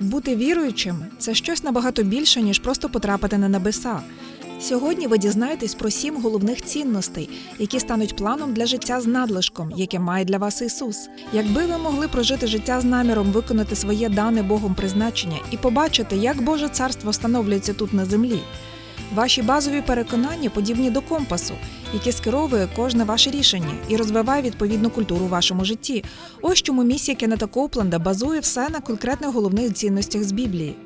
Бути віруючим це щось набагато більше, ніж просто потрапити на небеса. Сьогодні ви дізнаєтесь про сім головних цінностей, які стануть планом для життя з надлишком, яке має для вас Ісус. Якби ви могли прожити життя з наміром виконати своє дане Богом призначення і побачити, як Боже царство встановлюється тут на землі. Ваші базові переконання подібні до компасу, який скеровує кожне ваше рішення і розвиває відповідну культуру у вашому житті. Ось чому місія Кеннета Коупленда базує все на конкретних головних цінностях з Біблії.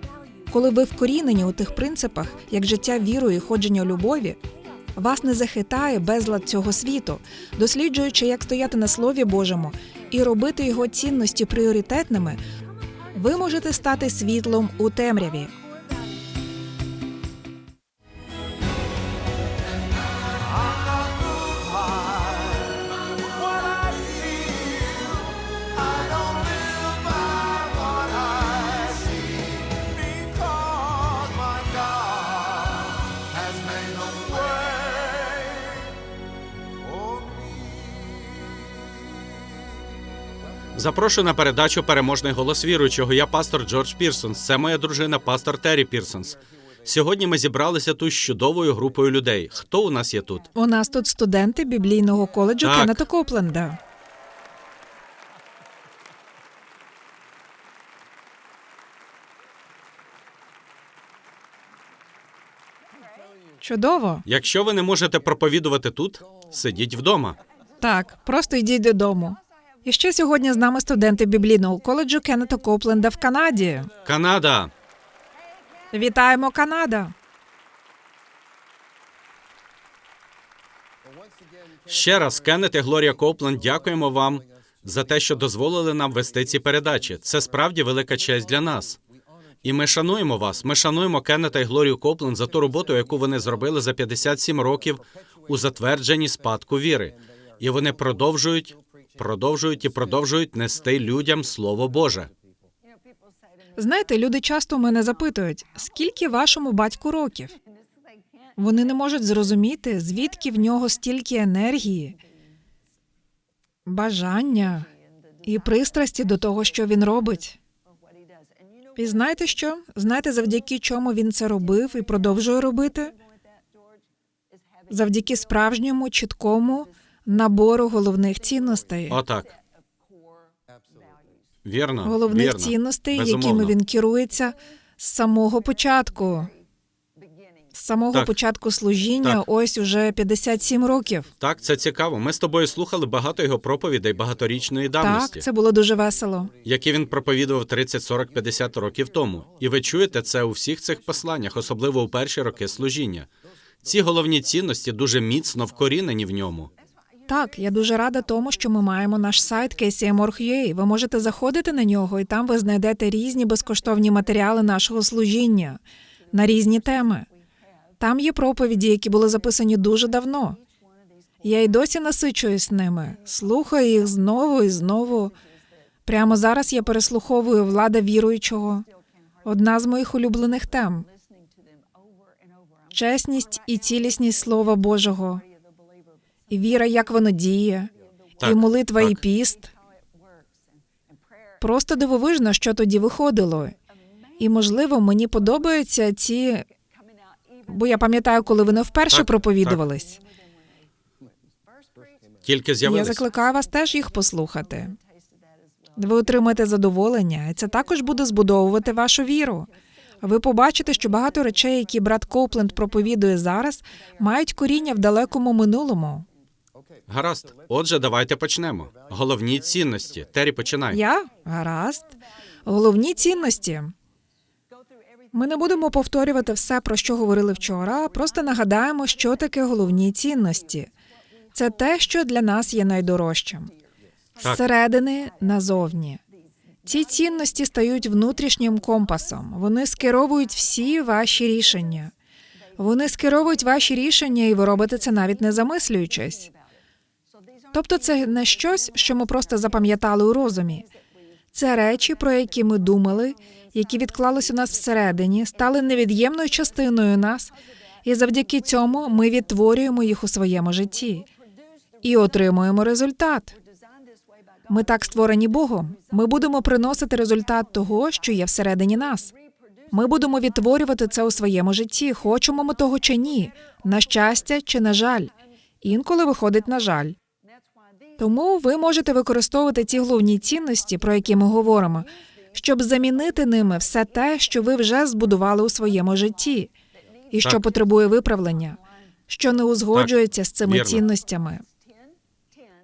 Коли ви вкорінені у тих принципах, як життя вірою і ходження у любові, вас не захитає безлад цього світу, досліджуючи, як стояти на Слові Божому і робити його цінності пріоритетними, ви можете стати світлом у темряві. Запрошую на передачу Переможний голос віруючого. Я пастор Джордж Пірсонс. Це моя дружина, пастор Террі Пірсонс. Сьогодні ми зібралися тут з чудовою групою людей. Хто у нас є тут? У нас тут студенти біблійного коледжу Так. Кеннета Копленда. Чудово. Якщо ви не можете проповідувати тут, сидіть вдома. Так, просто йдіть додому. І ще сьогодні з нами студенти біблійного коледжу Кеннета Копленда в Канаді. Канада. Вітаємо, Канада! Ще раз, Кеннет і Глорія Копленд, дякуємо вам за те, що дозволили нам вести ці передачі. Це справді велика честь для нас. І ми шануємо вас. Ми шануємо Кеннета і Глорію Копленд за ту роботу, яку вони зробили за 57 років у затвердженні спадку віри. І вони продовжують, продовжують і продовжують нести людям Слово Боже. Знаєте, люди часто мене запитують, скільки вашому батьку років? Вони не можуть зрозуміти, звідки в нього стільки енергії, бажання і пристрасті до того, що він робить. І знаєте що? Знаєте, завдяки чому він це робив і продовжує робити? Завдяки справжньому, чіткому набору головних цінностей. Отак. Вірно. головних вірно. цінностей, Безумовно. якими він керується з самого початку. З самого Так. початку служіння, Так. ось уже 57 років. Так, це цікаво. Ми з тобою слухали багато його проповідей багаторічної давності. Так, це було дуже весело. які він проповідував 30, 40, 50 років тому. І ви чуєте це у всіх цих посланнях, особливо у перші роки служіння. Ці головні цінності дуже міцно вкорінені в ньому. Так, я дуже рада тому, що ми маємо наш сайт KCMORG.ua. Ви можете заходити на нього, і там ви знайдете різні безкоштовні матеріали нашого служіння на різні теми. Там є проповіді, які були записані дуже давно. Я й досі насичуюсь ними, слухаю їх знову і знову. Прямо зараз я переслуховую влада віруючого. Одна з моїх улюблених тем чесність і цілісність Слова Божого, і віра, як воно діє, Так, і молитва, і так. піст. Просто дивовижно, що тоді виходило. І, можливо, мені подобаються ці. Бо я пам'ятаю, коли вони вперше Так, проповідувались. Тільки Я закликаю вас теж їх послухати. Ви отримаєте задоволення, і це також буде збудовувати вашу віру. Ви побачите, що багато речей, які брат Копленд проповідує зараз, мають коріння в далекому минулому. Гаразд. Отже, давайте почнемо. Головні цінності. Тері, починай. Я гаразд. Головні цінності. Ми не будемо повторювати все, про що говорили вчора, просто нагадаємо, що таке головні цінності. Це те, що для нас є найдорожчим. Так. Зсередини назовні. Ці цінності стають внутрішнім компасом. Вони скеровують всі ваші рішення. Вони скеровують ваші рішення, і ви робите це навіть не замислюючись. Тобто, це не щось, що ми просто запам'ятали у розумі. Це речі, про які ми думали, які відклались у нас всередині, стали невід'ємною частиною нас, і завдяки цьому ми відтворюємо їх у своєму житті і отримуємо результат. Ми так створені Богом. Ми будемо приносити результат того, що є всередині нас. Ми будемо відтворювати це у своєму житті, хочемо ми того чи ні, на щастя чи на жаль. Інколи виходить на жаль. Тому ви можете використовувати ті головні цінності, про які ми говоримо, щоб замінити ними все те, що ви вже збудували у своєму житті, і що Так. потребує виправлення, що не узгоджується з цими вірно. цінностями.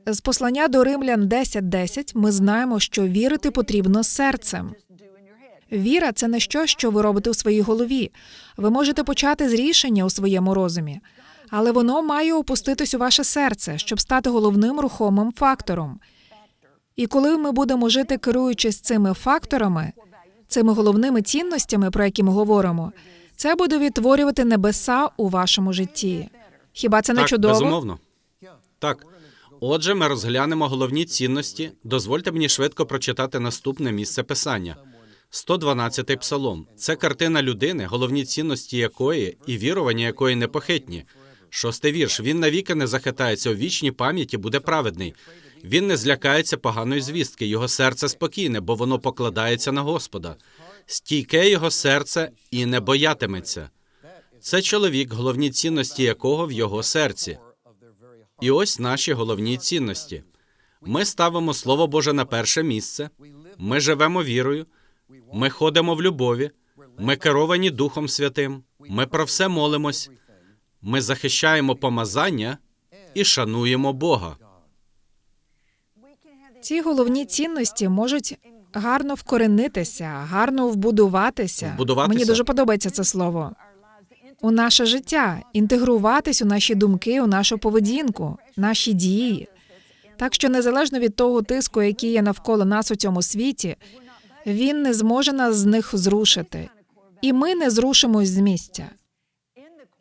З послання до римлян 10.10 ми знаємо, що вірити потрібно серцем. Віра це не щось, що ви робите у своїй голові. Ви можете почати з рішення у своєму розумі, але воно має опуститись у ваше серце, щоб стати головним рухомим фактором. І коли ми будемо жити, керуючись цими факторами, цими головними цінностями, про які ми говоримо, це буде відтворювати небеса у вашому житті. Хіба це не так, чудово? безумовно. Так. Отже, ми розглянемо головні цінності. Дозвольте мені швидко прочитати наступне місце писання. 112-й псалом. Це картина людини, головні цінності якої і вірування якої непохитні. Шостий вірш. Він навіки не захитається у вічній пам'яті, буде праведний. Він не злякається поганої звістки, його серце спокійне, бо воно покладається на Господа. Стійке його серце і не боятиметься. Це чоловік, головні цінності якого в його серці. І ось наші головні цінності. Ми ставимо Слово Боже на перше місце. Ми живемо вірою. Ми ходимо в любові. Ми керовані Духом Святим. Ми про все молимось. Ми захищаємо помазання і шануємо Бога. Ці головні цінності можуть гарно вкоренитися, гарно вбудуватися. Вбудуватися. Мені дуже подобається це слово. У наше життя, інтегруватись у наші думки, у нашу поведінку, наші дії. Так що незалежно від того тиску, який є навколо нас у цьому світі, він не зможе нас з них зрушити. І ми не зрушимось з місця.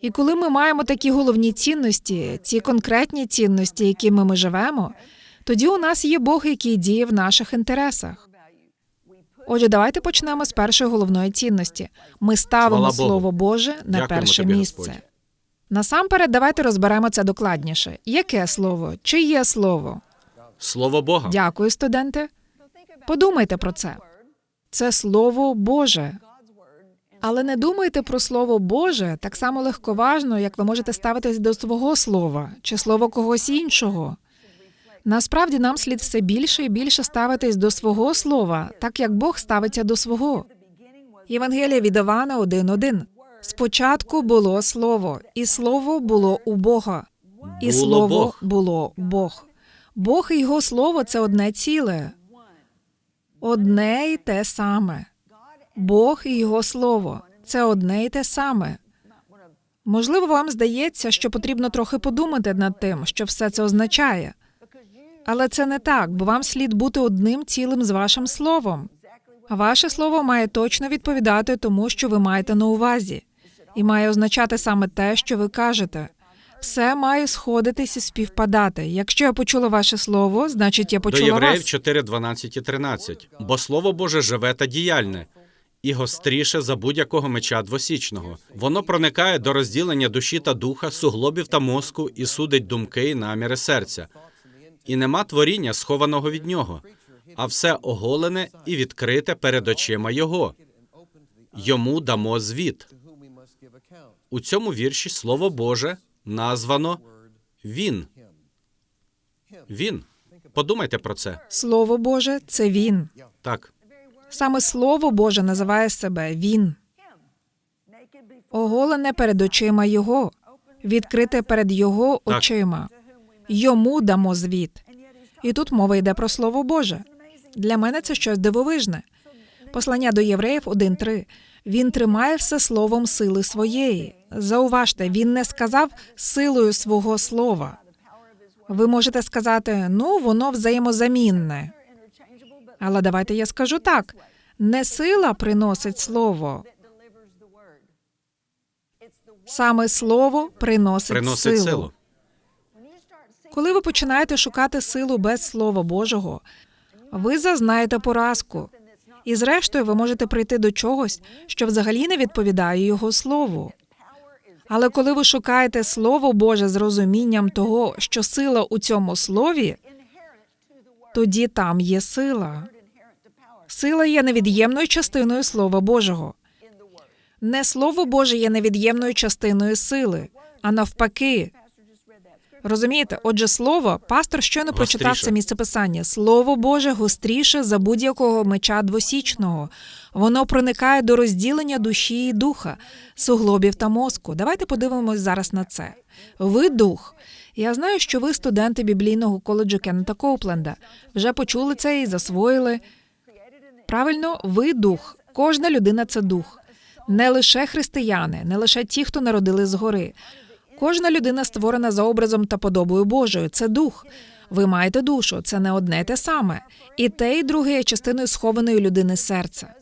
І коли ми маємо такі головні цінності, ці конкретні цінності, якими ми живемо, тоді у нас є Бог, який діє в наших інтересах. Отже, давайте почнемо з першої головної цінності. Ми ставимо Богу. Слово Боже на Дякуємо перше тобі, місце. Господь. Насамперед, давайте розберемо це докладніше. Яке слово? Чи є слово? Слово Бога. Дякую, студенти. Подумайте про це. Це слово Боже. Але не думайте про слово Боже так само легковажно, як ви можете ставитись до свого слова чи слова когось іншого. Насправді нам слід все більше і більше ставитись до свого слова, так як Бог ставиться до свого. Євангелія від Івана 1.1. Спочатку було слово, і слово було у Бога, і Було слово Бог. було Бог. Бог і його слово це одне ціле, одне й те саме. Бог і його слово це одне й те саме. Можливо, вам здається, що потрібно трохи подумати над тим, що все це означає. Але це не так, бо вам слід бути одним цілим з вашим словом. А Ваше слово має точно відповідати тому, що ви маєте на увазі, і має означати саме те, що ви кажете. Все має сходитись і співпадати. Якщо я почула ваше слово, значить я До Євреїв вас. 4, 12 і 13. Бо Слово Боже живе та діяльне, і гостріше за будь-якого меча двосічного. Воно проникає до розділення душі та духа, суглобів та мозку і судить думки і наміри серця. І нема творіння, схованого від нього, а все оголене і відкрите перед очима Його. Йому дамо звіт. У цьому вірші Слово Боже названо Він. Він. Подумайте про це. Слово Боже це він. Так. Саме Слово Боже називає себе Він. Оголене перед очима Його, відкрите перед Його очима. Йому дамо звіт. І тут мова йде про Слово Боже. Для мене це щось дивовижне. Послання до євреїв 1.3. Він тримає все словом сили своєї. Зауважте, він не сказав силою свого слова. Ви можете сказати, ну, воно взаємозамінне. Але давайте я скажу так: не сила приносить слово, саме слово приносить, Приносить силу. силу. Коли ви починаєте шукати силу без Слова Божого, ви зазнаєте поразку. І зрештою ви можете прийти до чогось, що взагалі не відповідає його слову. Але коли ви шукаєте Слово Боже з розумінням того, що сила у цьому слові, тоді там є сила. Сила є невід'ємною частиною Слова Божого. Не Слово Боже є невід'ємною частиною сили, а навпаки. Розумієте, отже, слово, пастор щойно прочитав це місце писання. Слово Боже гостріше за будь-якого меча двосічного. Воно проникає до розділення душі і духа, суглобів та мозку. Давайте подивимось зараз на це. Ви дух. Я знаю, що ви студенти біблійного коледжу Кеннета Коупленда. Вже почули це і засвоїли. Правильно, ви дух. Кожна людина це дух. Не лише християни, не лише ті, хто народили згори. Кожна людина створена за образом та подобою Божою. Це дух. Ви маєте душу, це не одне те саме. І те, і друге є частиною схованої людини серця.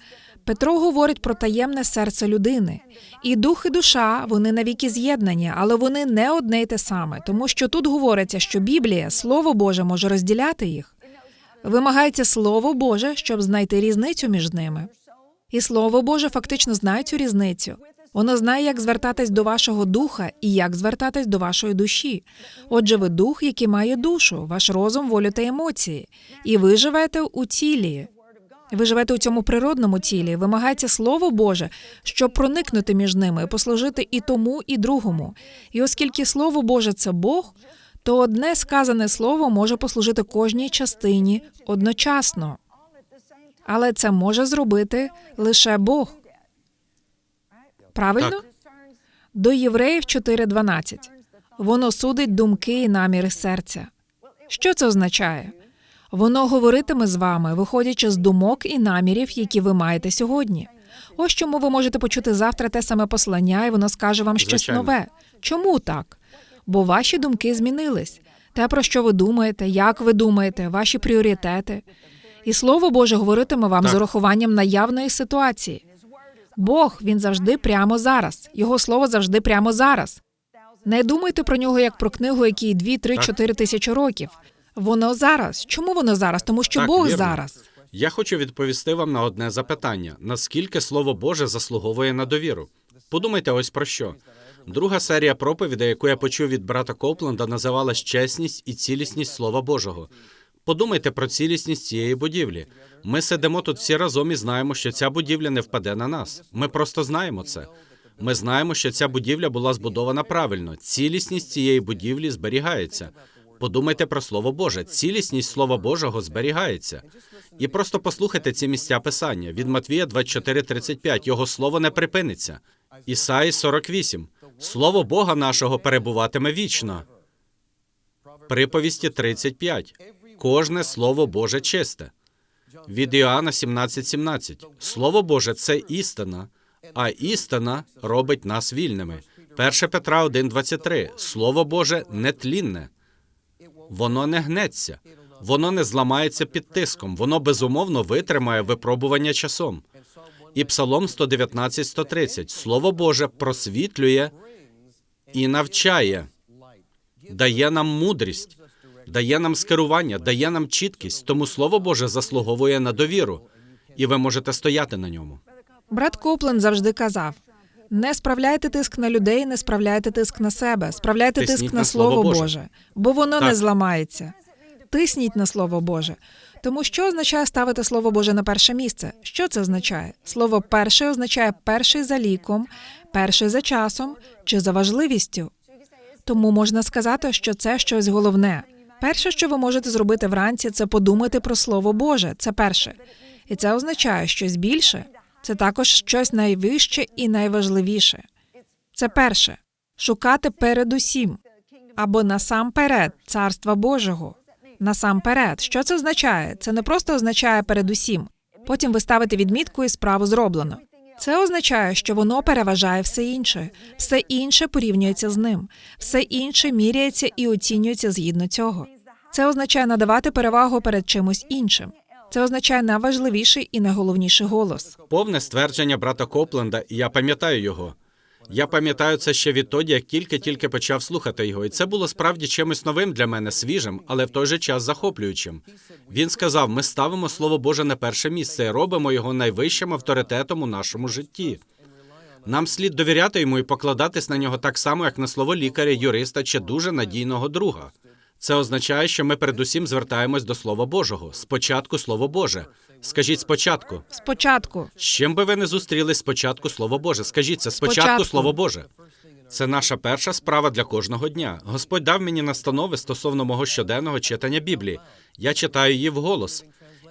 Петро говорить про таємне серце людини. І дух, і душа вони навіки з'єднані, але вони не одне й те саме, тому що тут говориться, що Біблія, Слово Боже, може розділяти їх. Вимагається Слово Боже, щоб знайти різницю між ними. І Слово Боже фактично знає цю різницю. Воно знає, як звертатись до вашого духа і як звертатись до вашої душі. Отже, ви дух, який має душу, ваш розум, волю та емоції. І ви живете у тілі. Ви живете у цьому природному тілі. Вимагається Слово Боже, щоб проникнути між ними, послужити і тому, і другому. І оскільки Слово Боже це Бог, то одне сказане слово може послужити кожній частині одночасно. Але це може зробити лише Бог. Правильно? Так. До Євреїв 4.12. Воно судить думки і наміри серця. Що це означає? Воно говоритиме з вами, виходячи з думок і намірів, які ви маєте сьогодні. Ось чому ви можете почути завтра те саме послання, і воно скаже вам щось Звичайно. нове. Чому так? Бо ваші думки змінились. Те, про що ви думаєте, як ви думаєте, ваші пріоритети. І Слово Боже говоритиме вам Так. з урахуванням наявної ситуації. Бог він завжди прямо зараз. Його слово завжди прямо зараз. Не думайте про нього як про книгу, якій 2, 3, Так. 4 тисячі років. Воно зараз. Чому воно зараз? Тому що Так, Бог вірно. зараз. Я хочу відповісти вам на одне запитання: наскільки Слово Боже заслуговує на довіру? Подумайте ось про що. Друга серія проповідей, яку я почув від брата Копленда, називалась Чесність і цілісність Слова Божого. Подумайте про цілісність цієї будівлі. Ми сидимо тут всі разом і знаємо, що ця будівля не впаде на нас. Ми просто знаємо це. Ми знаємо, що ця будівля була збудована правильно. Цілісність цієї будівлі зберігається. Подумайте про Слово Боже. Цілісність Слова Божого зберігається. І просто послухайте ці місця писання від Матвія 24:35. Його слово не припиниться. Ісаї 48. Слово Бога нашого перебуватиме вічно. Приповісті 35. Кожне слово Боже чисте. Від Іоанна 17:17. Слово Боже це істина, а істина робить нас вільними. 1 Петра 1:23. Слово Боже нетлінне. Воно не гнеться, воно не зламається під тиском, воно безумовно витримає випробування часом. І Псалом 119, 130. Слово Боже просвітлює і навчає, дає нам мудрість, дає нам скерування, дає нам чіткість. Тому Слово Боже заслуговує на довіру, і ви можете стояти на ньому. Брат Копленд завжди казав: не справляйте тиск на людей, не справляйте тиск на себе, справляйте Тисніть тиск на на Слово Боже. Боже, бо воно не зламається. Тисніть на Слово Боже. Тому що означає ставити Слово Боже на перше місце? Що це означає? Слово перше означає перший за ліком, перший за часом чи за важливістю. Тому можна сказати, що це щось головне. Перше, що ви можете зробити вранці, це подумати про Слово Боже. Це перше. І це означає щось більше. Це також щось найвище і найважливіше. Це перше шукати передусім або насамперед царства Божого. Насамперед, що це означає? Це не просто означає передусім. Потім ви ставите відмітку і справу зроблено. Це означає, що воно переважає все інше, все інше порівнюється з ним, все інше міряється і оцінюється згідно цього. Це означає надавати перевагу перед чимось іншим. Це означає найважливіший і найголовніший голос. Повне ствердження брата Копленда, і я пам'ятаю його. Я пам'ятаю це ще відтоді, як тільки-тільки почав слухати його, і це було справді чимось новим для мене, свіжим, але в той же час захоплюючим. Він сказав: ми ставимо слово Боже на перше місце і робимо його найвищим авторитетом у нашому житті. Нам слід довіряти йому і покладатись на нього так само, як на слово лікаря, юриста чи дуже надійного друга. Це означає, що ми передусім звертаємось до Слова Божого. Спочатку Слово Боже. Скажіть спочатку. Спочатку. З чим би ви не зустріли спочатку Слово Боже? Скажіть це спочатку Спочатку. Слово Боже. Це наша перша справа для кожного дня. Господь дав мені настанови стосовно мого щоденного читання Біблії. Я читаю її вголос,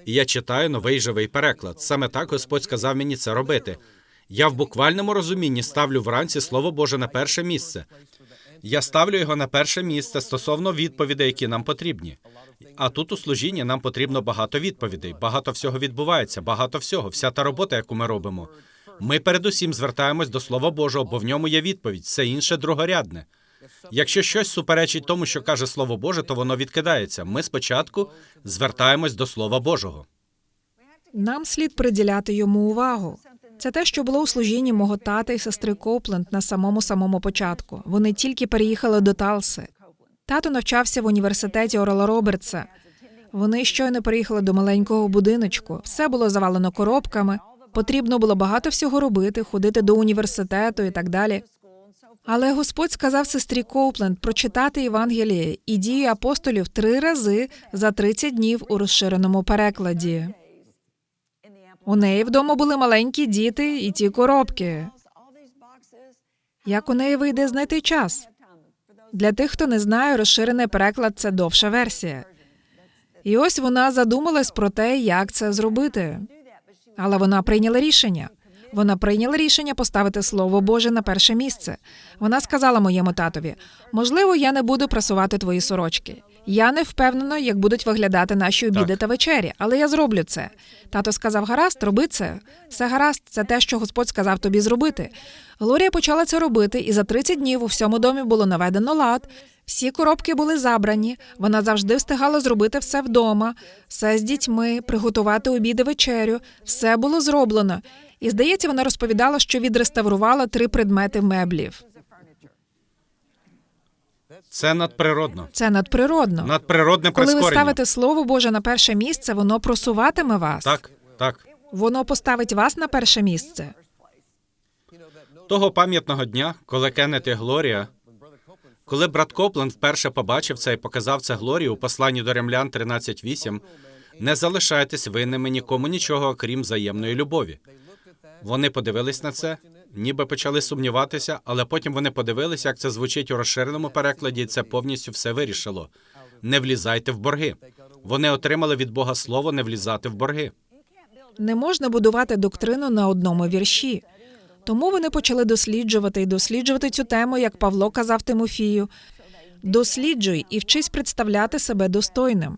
і я читаю новий живий переклад. Саме так Господь сказав мені це робити. Я в буквальному розумінні ставлю вранці Слово Боже на перше місце. Я ставлю його на перше місце стосовно відповідей, які нам потрібні. А тут у служінні нам потрібно багато відповідей. Багато всього відбувається, багато всього, вся та робота, яку ми робимо. Ми передусім звертаємось до Слова Божого, бо в ньому є відповідь. Все інше другорядне. Якщо щось суперечить тому, що каже Слово Боже, то воно відкидається. Ми спочатку звертаємось до Слова Божого. Нам слід приділяти йому увагу. Це те, що було у служінні мого тата і сестри Копленд на самому самому початку. Вони тільки переїхали до Талси. Тато навчався в університеті Орла Робертса. Вони щойно переїхали до маленького будиночку. Все було завалено коробками. Потрібно було багато всього робити, ходити до університету і так далі. Але Господь сказав сестрі Коупленд прочитати Євангеліє і дії апостолів три рази за 30 днів у розширеному перекладі. У неї вдома були маленькі діти і ті коробки. Як у неї вийде знайти час? Для тих, хто не знає, розширений переклад це довша версія. І ось вона задумалась про те, як це зробити. Але вона прийняла рішення. Вона прийняла рішення поставити слово Боже на перше місце. Вона сказала моєму татові: можливо, я не буду прасувати твої сорочки. Я не впевнена, як будуть виглядати наші обіди Так. та вечері, але я зроблю це. Тато сказав: гаразд, роби це. Все гаразд, це те, що Господь сказав тобі зробити. Глорія почала це робити, і за 30 днів у всьому домі було наведено лад. Всі коробки були забрані. Вона завжди встигала зробити все вдома, все з дітьми, приготувати обід і вечерю. Все було зроблено. І здається, вона розповідала, що відреставрувала три предмети меблів. Це надприродно. Це надприродно. Надприродне Коли ви ставите слово Боже на перше місце, воно просуватиме вас. Так, так. Воно поставить вас на перше місце. Того пам'ятного дня, коли Кеннет і Глорія, коли брат Копленд вперше побачив це і показав це Глорії у посланні до римлян 13.8, не залишайтесь винними нікому нічого, окрім взаємної любові. Вони подивились на це, ніби почали сумніватися, але потім вони подивилися, як це звучить у розширеному перекладі, і це повністю все вирішило. Не влізайте в борги. Вони отримали від Бога слово не влізати в борги. Не можна будувати доктрину на одному вірші. Тому вони почали досліджувати і досліджувати цю тему, як Павло казав Тимофію. Досліджуй і вчись представляти себе достойним.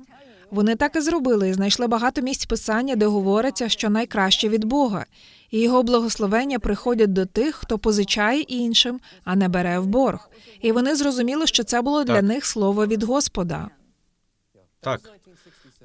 Вони так і зробили і знайшли багато місць писання, де говориться, що найкраще від Бога, і його благословення приходять до тих, хто позичає іншим, а не бере в борг. І вони зрозуміли, що це було для Так. них слово від Господа. Так.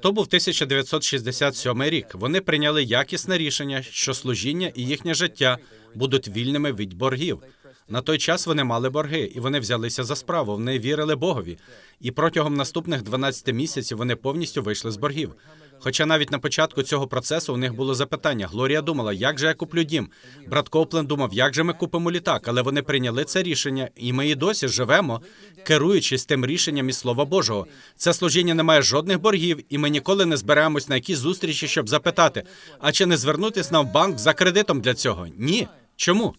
То був 1967 рік. Вони прийняли якісне рішення, що служіння і їхнє життя будуть вільними від боргів. На той час вони мали борги, і вони взялися за справу. Вони вірили Богові. І протягом наступних 12 місяців вони повністю вийшли з боргів. Хоча навіть на початку цього процесу у них було запитання. Глорія думала, як же я куплю дім. Брат Коплен думав, як же ми купимо літак. Але вони прийняли це рішення, і ми і досі живемо, керуючись тим рішенням із Слова Божого. Це служіння не має жодних боргів, і ми ніколи не зберемось на якісь зустрічі, щоб запитати, а чи не звернутись нам в банк за кредитом для цього? Ні. Чому?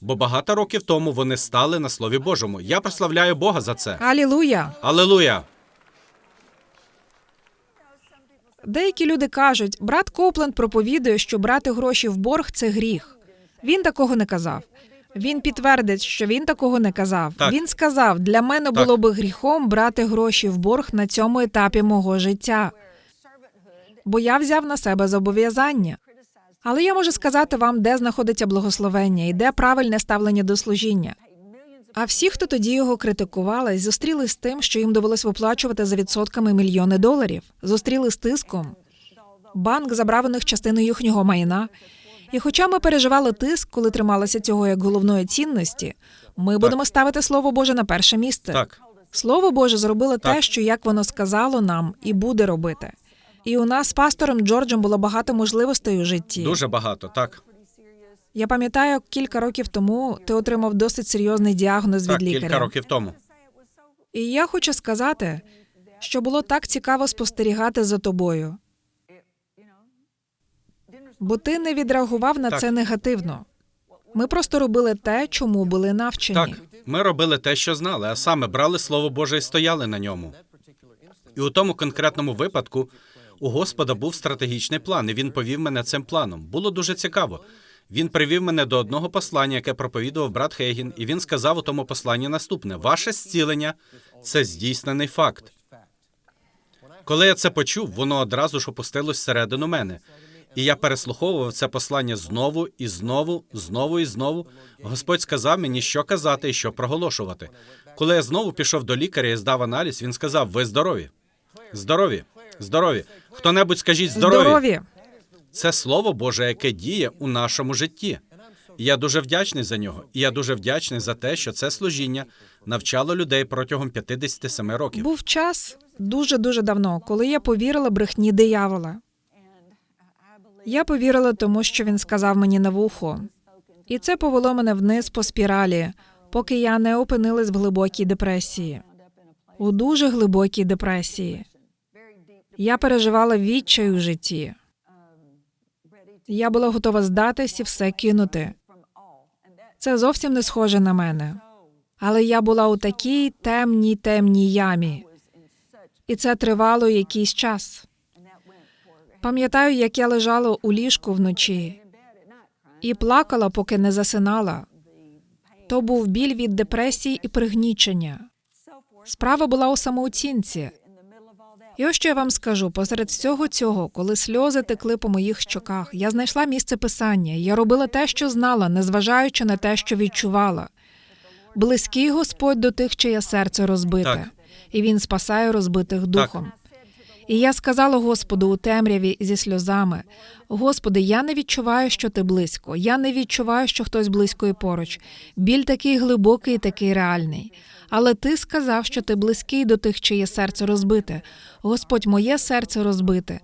Бо багато років тому вони стали на Слові Божому. Я прославляю Бога за це. Алілуя! Алелуя! Деякі люди кажуть, брат Копленд проповідує, що брати гроші в борг це гріх. Він такого не казав. Він підтвердить, що він такого не казав. Так. Він сказав: для мене Так. було би гріхом брати гроші в борг на цьому етапі мого життя. Бо я взяв на себе зобов'язання. Але я можу сказати вам, де знаходиться благословення і де правильне ставлення до служіння. А всі, хто тоді його критикували, зустріли з тим, що їм довелось виплачувати за відсотками мільйони доларів, зустріли з тиском. Банк забрав у них частину їхнього майна. І хоча ми переживали тиск, коли трималися цього як головної цінності, ми будемо ставити слово Боже на перше місце. Так. Слово Боже зробило те, що як воно сказало нам, і буде робити. І у нас з пастором Джорджем було багато можливостей у житті. Дуже багато, так. Я пам'ятаю, кілька років тому ти отримав досить серйозний діагноз Так, від лікаря. кілька років тому. І я хочу сказати, що було так цікаво спостерігати за тобою. Бо ти не відреагував на Так. це негативно. Ми просто робили те, чому були навчені. Так, ми робили те, що знали, а саме брали Слово Боже і стояли на ньому. І у тому конкретному випадку у Господа був стратегічний план, і він повів мене цим планом. Було дуже цікаво. Він привів мене до одного послання, яке проповідував брат Хейгін, і він сказав у тому посланні наступне: ваше зцілення це здійснений факт. Коли я це почув, воно одразу ж опустилось всередину мене. І я переслуховував це послання знову і знову, знову і знову. Господь сказав мені, що казати і що проголошувати. Коли я знову пішов до лікаря і здав аналіз, він сказав: Ви здорові. Здорові, здорові. Хто-небудь скажіть здорові. Здорові. Це слово Боже, яке діє у нашому житті. Я дуже вдячний за нього. І я дуже вдячний за те, що це служіння навчало людей протягом 57 років. Був час дуже дуже давно, коли я повірила брехні диявола. Я повірила тому, що він сказав мені на вухо. І це повело мене вниз по спіралі, поки я не опинилась в глибокій депресії. У дуже глибокій депресії. Я переживала відчай у житті. Я була готова здатись і все кинути. Це зовсім не схоже на мене. Але я була у такій темній темній ямі, і це тривало якийсь час. Пам'ятаю, як я лежала у ліжку вночі і плакала, поки не засинала. То був біль від депресії і пригнічення. Справа була у самооцінці. І ось що я вам скажу: посеред всього цього, коли сльози текли по моїх щоках, я знайшла місце писання. Я робила те, що знала, незважаючи на те, що відчувала. Близький Господь до тих, чиє серце розбите, Так. і він спасає розбитих духом. І я сказала Господу у темряві зі сльозами: Господи, я не відчуваю, що ти близько. Я не відчуваю, що хтось близько і поруч. Біль такий глибокий і такий реальний. Але ти сказав, що ти близький до тих, чиє серце розбите. Господь, моє серце розбите.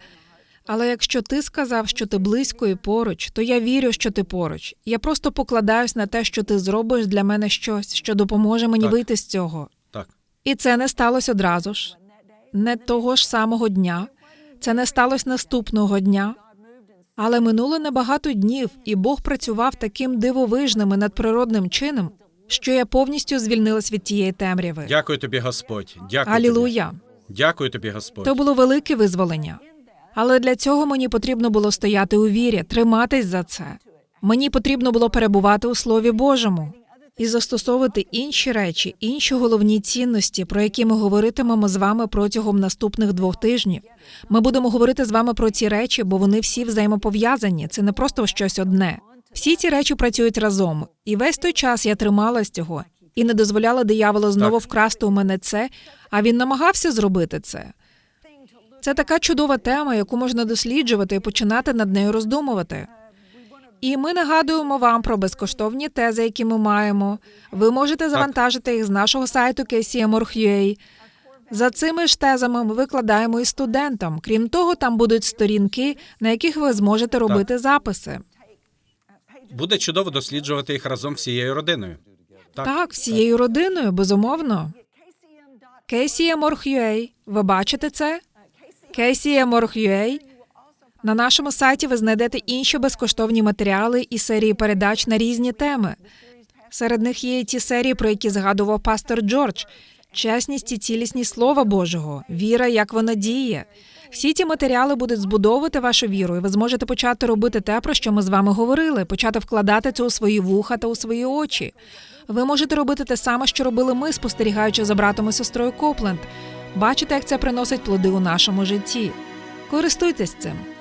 Але якщо ти сказав, що ти близько і поруч, то я вірю, що ти поруч. Я просто покладаюсь на те, що ти зробиш для мене щось, що допоможе мені Так. вийти з цього. Так. І це не сталося одразу ж, не того ж самого дня. Це не сталося наступного дня. Але минуло небагато днів, і Бог працював таким дивовижним і надприродним чином, що я повністю звільнилась від тієї темряви. Дякую тобі, Господь. Дякую. Алілуя! Тобі. Дякую тобі, Господь. То було велике визволення. Але для цього мені потрібно було стояти у вірі, триматись за це. Мені потрібно було перебувати у Слові Божому і застосовувати інші речі, інші головні цінності, про які ми говоритимемо з вами протягом наступних двох тижнів. Ми будемо говорити з вами про ці речі, бо вони всі взаємопов'язані. Це не просто щось одне. Всі ці речі працюють разом, і весь той час я трималась цього і не дозволяла дияволу знову Так. вкрасти у мене це. А він намагався зробити це. Це така чудова тема, яку можна досліджувати і починати над нею роздумувати. І ми нагадуємо вам про безкоштовні тези, які ми маємо. Ви можете завантажити їх з нашого сайту KCM.org.ua. За цими ж тезами ми викладаємо і студентам. Крім того, там будуть сторінки, на яких ви зможете робити записи. Буде чудово досліджувати їх разом всією родиною. Так. Так, всією родиною, безумовно. KCM.org.ua. Ви бачите це? KCM.org.ua. На нашому сайті ви знайдете інші безкоштовні матеріали і серії передач на різні теми. Серед них є і ті серії, про які згадував пастор Джордж: чесність і цілісність Слова Божого, віра, як вона діє. Всі ці матеріали будуть збудовувати вашу віру, і ви зможете почати робити те, про що ми з вами говорили, почати вкладати це у свої вуха та у свої очі. Ви можете робити те саме, що робили ми, спостерігаючи за братом і сестрою Копленд. Бачите, як це приносить плоди у нашому житті. Користуйтесь цим.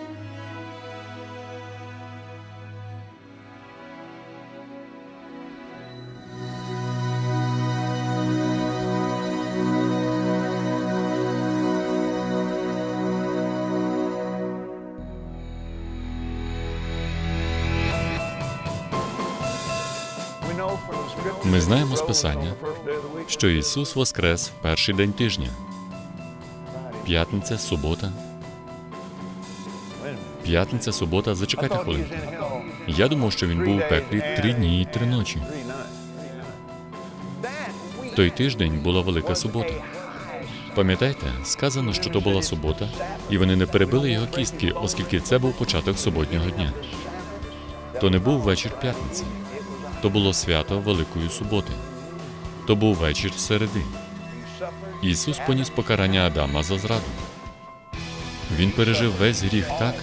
Ми знаємо з Писання, що Ісус воскрес в перший день тижня. П'ятниця, субота. П'ятниця, субота, зачекайте хвилинку. Я думав, що він був у пеклі три дні і три ночі. Той тиждень була велика субота. Пам'ятаєте, сказано, що то була субота, і вони не перебили його кістки, оскільки це був початок суботнього дня. То не був вечір п'ятниці, то було свято Великої суботи. То був вечір середи. Ісус поніс покарання Адама за зраду. Він пережив весь гріх так,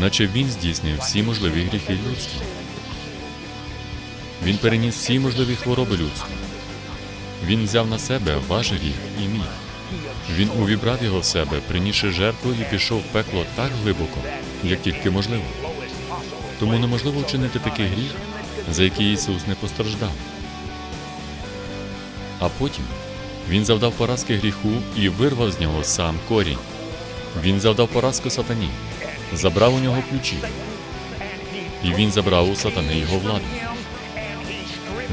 наче він здійснив всі можливі гріхи людства. Він переніс всі можливі хвороби людства. Він взяв на себе ваш гріх і мій. Він увібрав його в себе, принісши жертву і пішов в пекло так глибоко, як тільки можливо. Тому неможливо вчинити такий гріх, за який Ісус не постраждав. А потім він завдав поразки гріху і вирвав з нього сам корінь. Він завдав поразку сатані, забрав у нього ключі, і він забрав у сатани його владу.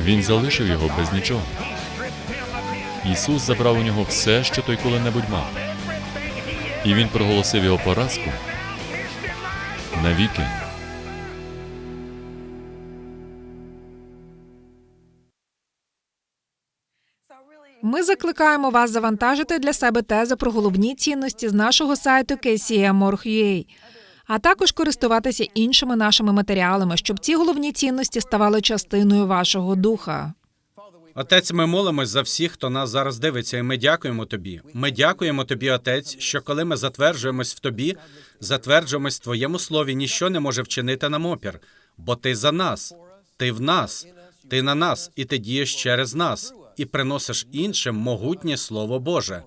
Він залишив його без нічого. Ісус забрав у нього все, що той коли-небудь мав. І він проголосив його поразку навіки. Ми закликаємо вас завантажити для себе тези про головні цінності з нашого сайту KCM.org.ua, а також користуватися іншими нашими матеріалами, щоб ці головні цінності ставали частиною вашого духа. Отець, ми молимось за всіх, хто нас зараз дивиться, і ми дякуємо тобі. Ми дякуємо тобі, Отець, що коли ми затверджуємось в тобі, затверджуємось в твоєму слові, ніщо не може вчинити нам опір, бо ти за нас, ти в нас, ти на нас, і ти дієш через нас, і приносиш іншим могутнє Слово Боже.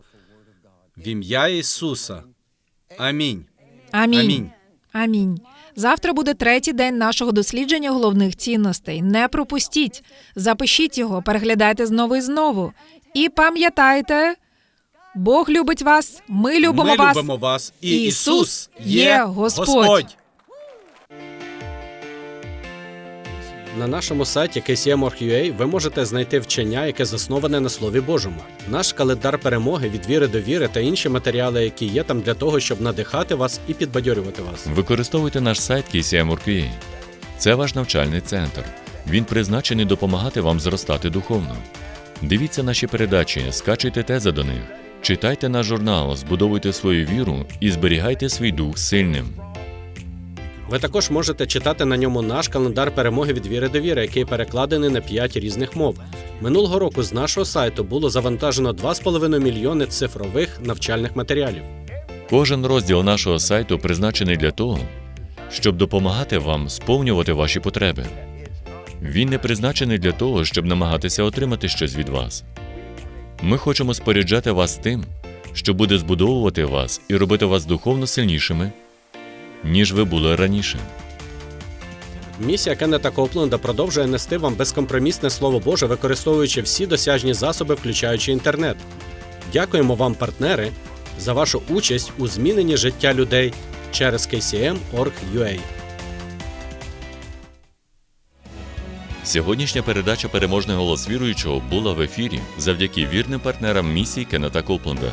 В ім'я Ісуса. Амінь. Амінь. Амінь. Амінь. Завтра буде третій день нашого дослідження головних цінностей. Не пропустіть. Запишіть його, переглядайте знову і знову. І пам'ятайте, Бог любить вас, ми любимо ми вас. любимо вас, і Ісус є Господь. На нашому сайті KCM.org.ua ви можете знайти вчення, яке засноване на Слові Божому. Наш календар перемоги від віри до віри та інші матеріали, які є там для того, щоб надихати вас і підбадьорювати вас. Використовуйте наш сайт KCM.org.ua. Це ваш навчальний центр. Він призначений допомагати вам зростати духовно. Дивіться наші передачі, скачуйте тези до них, читайте наш журнал, збудовуйте свою віру і зберігайте свій дух сильним. Ви також можете читати на ньому наш календар перемоги від віри до віри, який перекладений на 5 різних мов. Минулого року з нашого сайту було завантажено 2,5 мільйони цифрових навчальних матеріалів. Кожен розділ нашого сайту призначений для того, щоб допомагати вам сповнювати ваші потреби. Він не призначений для того, щоб намагатися отримати щось від вас. Ми хочемо споряджати вас тим, що буде збудовувати вас і робити вас духовно сильнішими, ніж ви були раніше. Місія Кеннета Копленда продовжує нести вам безкомпромісне слово Боже, використовуючи всі досяжні засоби, включаючи інтернет. Дякуємо вам, партнери, за вашу участь у зміненні життя людей через KCM.org.ua. Сьогоднішня передача Переможний голос віруючого була в ефірі завдяки вірним партнерам місії Кеннета Копленда.